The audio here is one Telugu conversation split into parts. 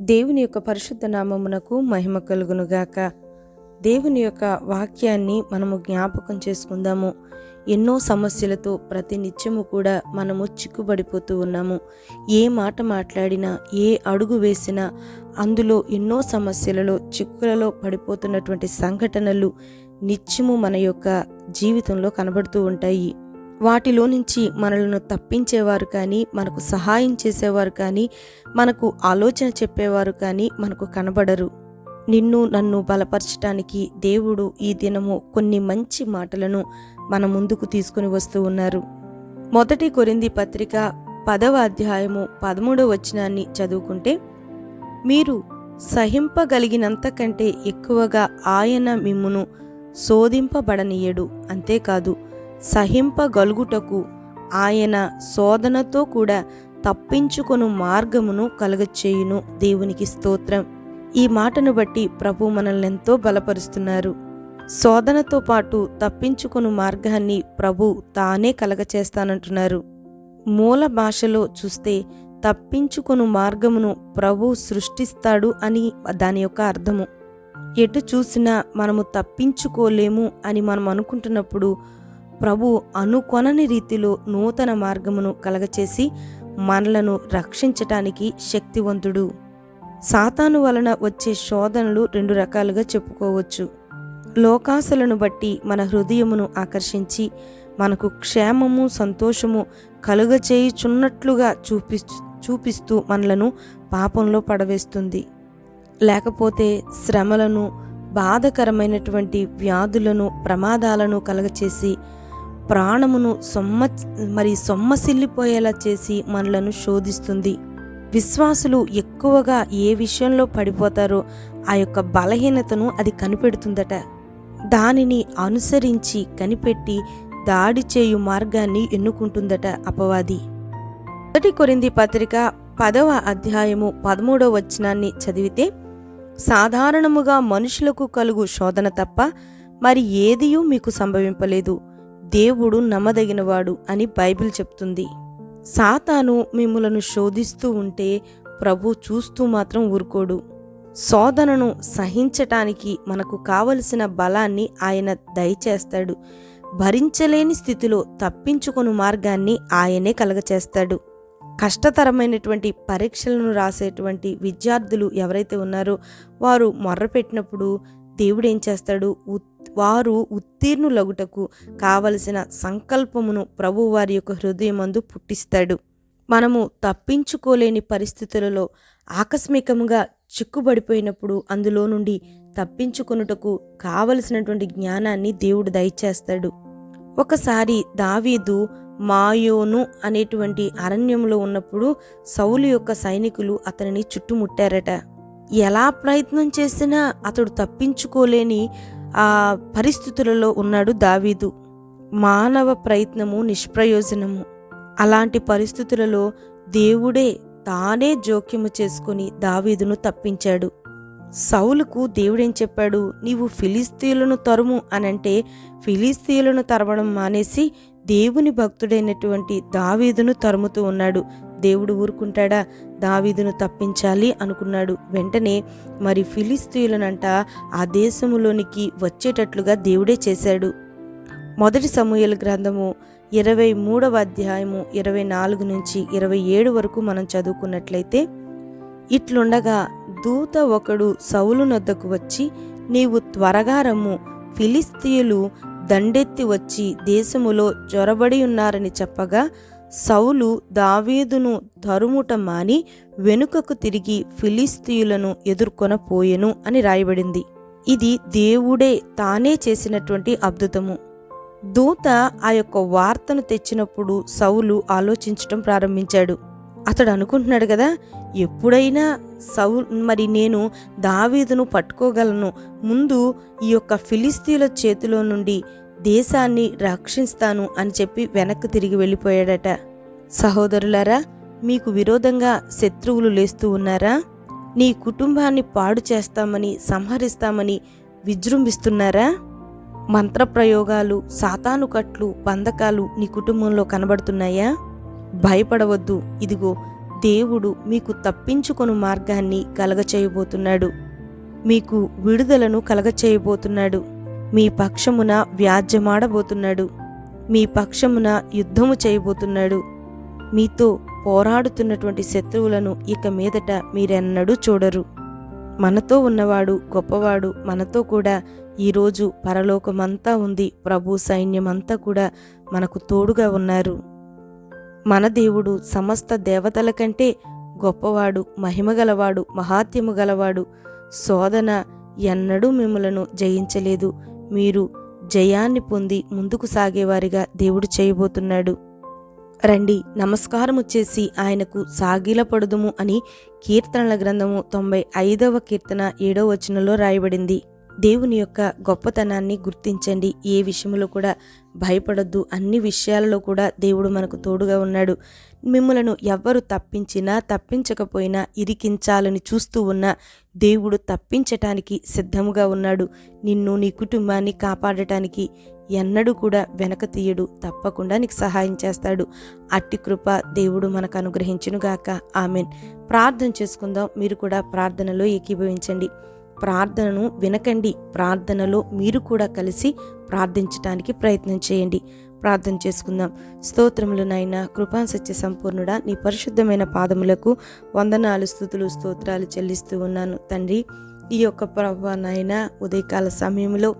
దేవుని యొక్క పరిశుద్ధ నామమునకు మహిమ కలుగునుగాక. దేవుని యొక్క వాక్యాన్ని మనము జ్ఞాపకం చేసుకుందాము. ఎన్నో సమస్యలతో ప్రతి నిత్యము కూడా మనము చిక్కుబడిపోతూ ఉన్నాము. ఏ మాట మాట్లాడినా ఏ అడుగు వేసినా అందులో ఎన్నో సమస్యలలో చిక్కులలో పడిపోతున్నటువంటి సంఘటనలు నిత్యము మన యొక్క జీవితంలో కనబడుతూ ఉంటాయి. వాటిలో నుంచి మనలను తప్పించేవారు కానీ మనకు సహాయం చేసేవారు కానీ మనకు ఆలోచన చెప్పేవారు కానీ మనకు కనబడరు. నిన్ను నన్ను బలపరచటానికి దేవుడు ఈ దినము కొన్ని మంచి మాటలను మన ముందుకు తీసుకుని వస్తూ ఉన్నారు. మొదటి కొరింది పత్రిక పదవ అధ్యాయము పదమూడవ వచనాన్ని చదువుకుంటే మీరు సహింపగలిగినంత కంటే ఎక్కువగా ఆయన మిమ్మును శోధింపబడనీయడు అంతేకాదు సహింపగలుగుటకు ఆయన శోధనతో కూడా తప్పించుకొను మార్గమును కలగచేయును దేవునికి స్తోత్రం. ఈ మాటను బట్టి ప్రభు మనల్ని ఎంతో బలపరుస్తున్నారు. శోధనతో పాటు తప్పించుకొను మార్గాన్ని ప్రభు తానే కలగచేస్తానంటున్నారు. మూల భాషలో చూస్తే తప్పించుకొను మార్గమును ప్రభు సృష్టిస్తాడు అని దాని యొక్క అర్థము. ఎటు చూసినా మనము తప్పించుకోలేము అని మనం అనుకుంటున్నప్పుడు ప్రభు అనుకొనని రీతిలో నూతన మార్గమును కలగచేసి మనలను రక్షించటానికి శక్తివంతుడు. సాతాను వలన వచ్చే శోధనలు రెండు రకాలుగా చెప్పుకోవచ్చు. లోకాశలను బట్టి మన హృదయమును ఆకర్షించి మనకు క్షేమము సంతోషము కలుగచేయుచున్నట్లుగా చూపి చూపిస్తూ మనలను పాపంలో పడవేస్తుంది. లేకపోతే శ్రమలను బాధకరమైనటువంటి వ్యాధులను ప్రమాదాలను కలగచేసి ప్రాణమును సొమ్మ మరి సొమ్మసిల్లిపోయేలా చేసి మనలను శోధిస్తుంది. విశ్వాసులు ఎక్కువగా ఏ విషయంలో పడిపోతారో ఆ యొక్క బలహీనతను అది కనిపెడుతుందట. దానిని అనుసరించి కనిపెట్టి దాడి చేయు మార్గాన్ని ఎన్నుకుంటుందట అపవాది. మొదటి కొరింది పత్రిక పదవ అధ్యాయము పదమూడవ వచనాన్ని చదివితే సాధారణముగా మనుషులకు కలుగు శోధన తప్ప మరి ఏదియూ మీకు సంభవింపలేదు. దేవుడు నమ్మదగినవాడు అని బైబిల్ చెప్తుంది. సాతాను మిమ్మలను శోధిస్తూ ఉంటే ప్రభు చూస్తూ మాత్రం ఊరుకోడు. శోధనను సహించటానికి మనకు కావలసిన బలాన్ని ఆయన దయచేస్తాడు. భరించలేని స్థితిలో తప్పించుకొను మార్గాన్ని ఆయనే కలగచేస్తాడు. కష్టతరమైనటువంటి పరీక్షలను రాసేటువంటి విద్యార్థులు ఎవరైతే ఉన్నారో వారు మొర్రపెట్టినప్పుడు దేవుడేం చేస్తాడు? వారు ఉత్తీర్ణులగుటకు కావలసిన సంకల్పమును ప్రభు వారి యొక్క హృదయమందు పుట్టిస్తాడు. మనము తప్పించుకోలేని పరిస్థితులలో ఆకస్మికంగా చిక్కుబడిపోయినప్పుడు అందులో నుండి తప్పించుకొనుటకు కావలసినటువంటి జ్ఞానాన్ని దేవుడు దయచేస్తాడు. ఒకసారి దావీదు మాయోను అనేటువంటి అరణ్యంలో ఉన్నప్పుడు సౌలు యొక్క సైనికులు అతనిని చుట్టుముట్టారట. ఎలా ప్రయత్నం చేసినా అతడు తప్పించుకోలేని ఆ పరిస్థితులలో ఉన్నాడు దావీదు. మానవ ప్రయత్నము నిష్ప్రయోజనము. అలాంటి పరిస్థితులలో దేవుడే తానే జోక్యము చేసుకుని దావీదును తప్పించాడు. సౌలుకు దేవుడేం చెప్పాడు? నీవు ఫిలిస్తీయులను తరుము అనంటే ఫిలిస్తీయులను తరవడం మానేసి దేవుని భక్తుడైనటువంటి దావీదును తరుముతూ ఉన్నాడు. దేవుడు ఊరుకుంటాడా? దావీదును తప్పించాలి అనుకున్నాడు. వెంటనే మరి ఫిలిస్తీయులనంట ఆ దేశములోనికి వచ్చేటట్లుగా దేవుడే చేశాడు. మొదటి సమూహల గ్రంథము ఇరవై మూడవ అధ్యాయము ఇరవై నాలుగు నుంచి ఇరవై ఏడు వరకు మనం చదువుకున్నట్లయితే ఇట్లుండగా దూత ఒకడు సౌలు నొద్దకు వచ్చి నీవు త్వరగా రమ్ము ఫిలిస్తీయులు దండెత్తి వచ్చి దేశములో జొరబడి ఉన్నారని చెప్పగా సౌలు దావీదును తరుముట మాని వెనుకకు తిరిగి ఫిలిస్తీయులను ఎదుర్కొన పోయెను అని రాయబడింది. ఇది దేవుడే తానే చేసినటువంటి అద్భుతము. దూత ఆ యొక్క వార్తను తెచ్చినప్పుడు సౌలు ఆలోచించటం ప్రారంభించాడు. అతడు అనుకుంటున్నాడు కదా ఎప్పుడైనా సౌ మరి నేను దావీదును పట్టుకోగలను. ముందు ఈ యొక్క ఫిలిస్తీన్ల చేతిలో నుండి దేశాన్ని రక్షిస్తాను అని చెప్పి వెనక్కి తిరిగి వెళ్ళిపోయాడట. సహోదరులారా మీకు విరోధంగా శత్రువులు లేస్తూ ఉన్నారా? నీ కుటుంబాన్ని పాడు చేస్తామని సంహరిస్తామని విజృంభిస్తున్నారా? మంత్రప్రయోగాలు సాతాను కట్లు బంధకాలు నీ కుటుంబంలో కనబడుతున్నాయా? భయపడవద్దు. ఇదిగో దేవుడు మీకు తప్పించుకొను మార్గాన్ని కలగచేయబోతున్నాడు. మీకు విడుదలను కలగచేయబోతున్నాడు. మీ పక్షమున వ్యాజ్యమాడబోతున్నాడు. మీ పక్షమున యుద్ధము చేయబోతున్నాడు. మీతో పోరాడుతున్నటువంటి శత్రువులను ఇక మీదట మీరెన్నడూ చూడరు. మనతో ఉన్నవాడు గొప్పవాడు మనతో కూడా ఈరోజు పరలోకమంతా ఉంది. ప్రభు సైన్యమంతా కూడా మనకు తోడుగా ఉన్నారు. మన దేవుడు సమస్త దేవతల కంటే గొప్పవాడు మహిమగలవాడు మహాత్యము గలవాడు. శోధన ఎన్నడూ మిమ్మలను జయించలేదు. మీరు జయాన్ని పొంది ముందుకు సాగేవారిగా దేవుడు చేయబోతున్నాడు. రండి నమస్కారము చేసి ఆయనకు సాగిలపడుదుము అని కీర్తనల గ్రంథము తొంభై ఐదవ కీర్తన ఏడవ వచనంలో రాయబడింది. దేవుని యొక్క గొప్పతనాన్ని గుర్తించండి. ఏ విషయంలో కూడా భయపడొద్దు. అన్ని విషయాలలో కూడా దేవుడు మనకు తోడుగా ఉన్నాడు. మిమ్మలను ఎవ్వరు తప్పించినా తప్పించకపోయినా ఇరికించాలని చూస్తూ ఉన్నా దేవుడు తప్పించటానికి సిద్ధముగా ఉన్నాడు. నిన్ను నీ కుటుంబాన్ని కాపాడటానికి ఎన్నడూ కూడా వెనక తీయడు. తప్పకుండా నీకు సహాయం చేస్తాడు. అట్టి కృప దేవుడు మనకు అనుగ్రహించునుగాక. ఆమెన్. ప్రార్థన చేసుకుందాం. మీరు కూడా ప్రార్థనలో ఏకీభవించండి. ప్రార్థనను వినకండి. ప్రార్థనలో మీరు కూడా కలిసి ప్రార్థించటానికి ప్రయత్నం చేయండి. ప్రార్థన చేసుకుందాం. స్తోత్రములు నాయన కృపా సత్య సంపూర్ణుడా నీ పరిశుద్ధమైన పాదములకు వందనాలు స్థుతులు స్తోత్రాలు చెల్లిస్తూ ఉన్నాను. తండ్రి ఈ యొక్క ప్రభా నాయన ఉదయకాల సమయంలో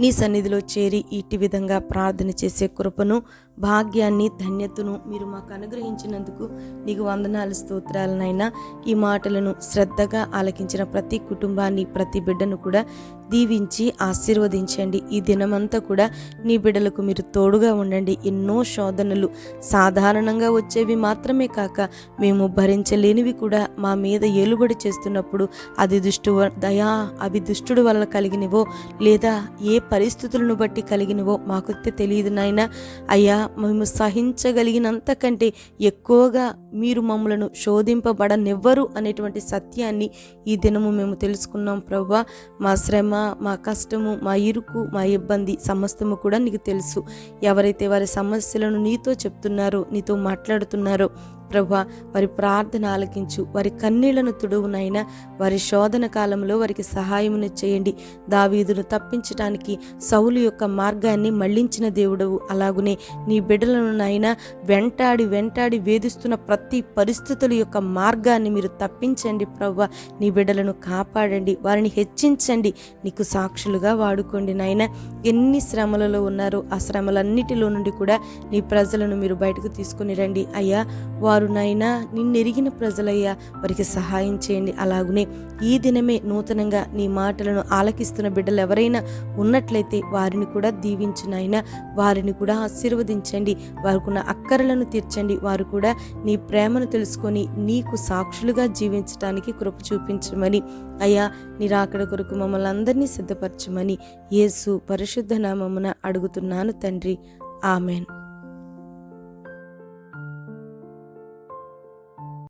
నీ సన్నిధిలో చేరి ఇట్టి విధంగా ప్రార్థన చేసే కృపను భాగ్యాన్ని ధన్యతను మీరు మాకు అనుగ్రహించినందుకు నీకు వందనాలు స్తోత్రాలనైనా ఈ మాటలను శ్రద్ధగా ఆలకించిన ప్రతి కుటుంబాన్ని ప్రతి బిడ్డను కూడా దీవించి ఆశీర్వదించండి. ఈ దినమంతా కూడా నీ బిడ్డలకు మీరు తోడుగా ఉండండి. ఎన్నో శోధనలు సాధారణంగా వచ్చేవి మాత్రమే కాక మేము భరించలేనివి కూడా మా మీద ఏలుబడి చేస్తున్నప్పుడు అది దుష్టు దయా అవి దుష్టుడు వల్ల కలిగినవో లేదా ఏ పరిస్థితులను బట్టి కలిగినవో మాకు తెలియదు నాయన. అయ్యా మేము సహించగలిగినంత కంటే ఎక్కువగా మీరు మమ్మలను శోధింపబడనివ్వరు అనేటువంటి సత్యాన్ని ఈ దినము మేము తెలుసుకున్నాం ప్రభు మా శ్రమ మా కష్టము మా ఇరుకు మా ఇబ్బంది సమస్తము కూడా నీకు తెలుసు. ఎవరైతే వారి సమస్యలను నీతో చెప్తున్నారో నీతో మాట్లాడుతున్నారో ప్రభా వారి ప్రార్థన ఆలకించు. వారి కన్నీళ్ళను తుడువునైనా వారి శోధన కాలంలో వారికి సహాయమును చేయండి. దావీదును తప్పించడానికి సౌలు యొక్క మార్గాన్ని మళ్ళించిన దేవుడవు అలాగునే. నీ బిడ్డలను నైనా వెంటాడి వెంటాడి వేధిస్తున్న ప్రతి పరిస్థితుల యొక్క మార్గాన్ని మీరు తప్పించండి ప్రభా. నీ బిడ్డలను కాపాడండి. వారిని హెచ్చించండి. నీకు సాక్షులుగా వాడుకోండి నాయన. ఎన్ని శ్రమలలో ఉన్నారో ఆ శ్రమలన్నిటిలో నుండి కూడా నీ ప్రజలను మీరు బయటకు తీసుకుని రండి. అయ్యా వారు వారు నైనా నిన్నెరిగిన ప్రజలయ్యా వారికి సహాయం చేయండి అలాగునే. ఈ దినమే నూతనంగా నీ మాటలను ఆలకిస్తున్న బిడ్డలు ఎవరైనా ఉన్నట్లయితే వారిని కూడా దీవించునైనా. వారిని కూడా ఆశీర్వదించండి. వారికున్న అక్కరలను తీర్చండి. వారు కూడా నీ ప్రేమను తెలుసుకొని నీకు సాక్షులుగా జీవించడానికి కృప చూపించమని. అయ్యా నిరాకడ కొరకు మమ్మల్ని అందరినీ సిద్ధపరచమని యేసు పరిశుద్ధ నామమున అడుగుతున్నాను తండ్రి. ఆమెన్.